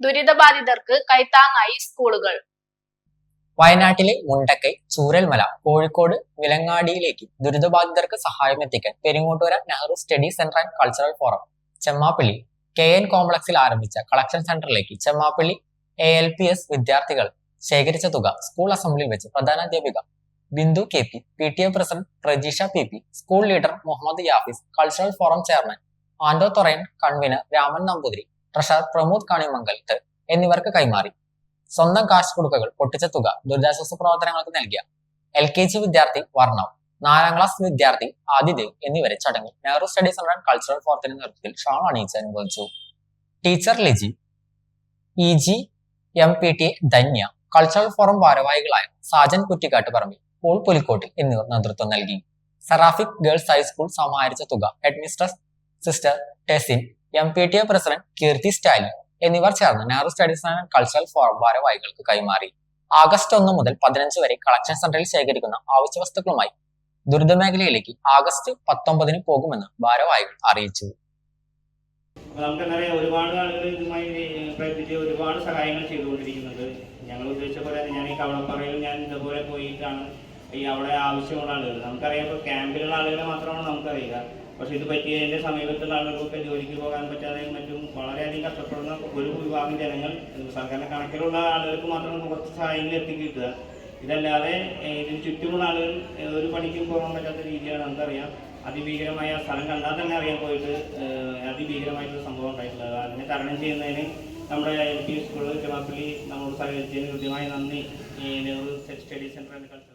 ദുരിതബാധിതർക്ക് കൈത്താങ്ങായി സ്കൂളുകൾ. വയനാട്ടിലെ മുണ്ടക്കൈ ചൂരൽമല കോഴിക്കോട് വിലങ്ങാടിയിലേക്ക് ദുരിതബാധിതർക്ക് സഹായം എത്തിക്കാൻ Peringottukara Nehru study centre and cultural forum Chemmappilly K N കോംപ്ലക്സിൽ ആരംഭിച്ച കളക്ഷൻ സെന്ററിലേക്ക് Chemmappilly A L P S വിദ്യാർത്ഥികൾ ശേഖരിച്ച തുക സ്കൂൾ അസംബ്ലിയിൽ വെച്ച് പ്രധാനാധ്യാപിക Bindu K P P T A president Prajeesha P P school leader Muhammad Yafees cultural forum chairman Ando Thorayan convener Raman Namboothiri treasurer Pramod Kanimangalath എന്നിവർക്ക് കൈമാറി. സ്വന്തം കാശ് കൊടുക്കകൾ പൊട്ടിച്ച തുക ദുരിതാശ്വാസ പ്രവർത്തനങ്ങൾക്ക് നൽകിയ എൽ കെ ജി വിദ്യാർത്ഥി വർണവ് നാലാം ക്ലാസ് വിദ്യാർത്ഥി ആദിദേവ് എന്നിവരെ ചടങ്ങിൽ നെഹ്റു സ്റ്റഡീസ് ആൻഡ് കൾച്ചറൽ ഫോറത്തിന്റെ നേതൃത്വത്തിൽ ഷാൾ അണിയിച്ച് അനുഭവിച്ചു. Teacher Liji E G M P T Dhanya cultural forum ഭാരവാഹികളായ സാജൻ കുറ്റിക്കാട്ട് പറമ്പിൽ പോൾ പുലിക്കോട്ടിൽ എന്നിവർ നേതൃത്വം നൽകി. സറാഫിക് ഗേൾസ് ഹൈസ്കൂൾ സമാഹരിച്ച തുക headmistress sister Tesin M P T A president Keerthi Stalin എന്നിവർ ചേർന്ന് Nehru studies and cultural forum ഭാരവാഹികൾക്ക് കൈമാറി. ആഗസ്റ്റ് ഒന്ന് മുതൽ പതിനഞ്ച് വരെ കളക്ഷൻ സെന്ററിൽ ശേഖരിക്കുന്ന ആവശ്യ വസ്തുക്കളുമായി ദുരിതമേഖലയിലേക്ക് ആഗസ്റ്റ് പത്തൊമ്പതിന് പോകുമെന്ന് ഭാരവാഹികൾ അറിയിച്ചു. നമുക്കെന്നറിയാം ഒരുപാട് ആളുകൾ ഇതുമായി പ്രയത്നിച്ച് ഒരുപാട് സഹായങ്ങൾ ചെയ്തുകൊണ്ടിരിക്കുന്നുണ്ട് ഞങ്ങൾ ഉദ്ദേശിച്ച പോലെ ഞാൻ ഈ കവളപ്പാറയിൽ ഞാൻ ഇതുപോലെ പോയിട്ടാണ് ഈ അവിടെ ആവശ്യമുള്ള ആളുകൾ. നമുക്കറിയാം ഇപ്പോൾ ക്യാമ്പിലുള്ള ആളുകളെ മാത്രമാണ് നമുക്കറിയുക. പക്ഷേ ഇത് പറ്റിയതിന്റെ സമീപത്തുള്ള ആളുകൾക്കൊക്കെ ജോലിക്ക് പോകാൻ പറ്റാതെയും മറ്റും വളരെയധികം കഷ്ടപ്പെടുന്ന ഒരു വിഭാഗം ജനങ്ങൾ സർക്കാരിന്റെ കണക്കിലുള്ള ആളുകൾക്ക് മാത്രം കുറച്ച് സഹായങ്ങൾ എത്തിക്കിട്ടുക. ഇതല്ലാതെ ഇതിന് ചുറ്റുമുള്ള ആളുകൾ ഒരു പണിക്കും പോകാൻ പറ്റാത്ത രീതിയാണ് നമുക്കറിയാം. അതിഭീകരമായ സ്ഥലം കണ്ടാൽ തന്നെ അറിയാൻ പോയിട്ട് അതിഭീകരമായിട്ടുള്ള സംഭവം ഉണ്ടായിട്ടുള്ളത് അതിനെ തരണം ചെയ്യുന്നതിന് നമ്മുടെ എൽ പി സ്കൂളിൽ ചെമാപ്പള്ളി നമ്മളോട് സഹകരിച്ചതിന് കൃത്യമായി നന്ദി. Nehru study centre and culture.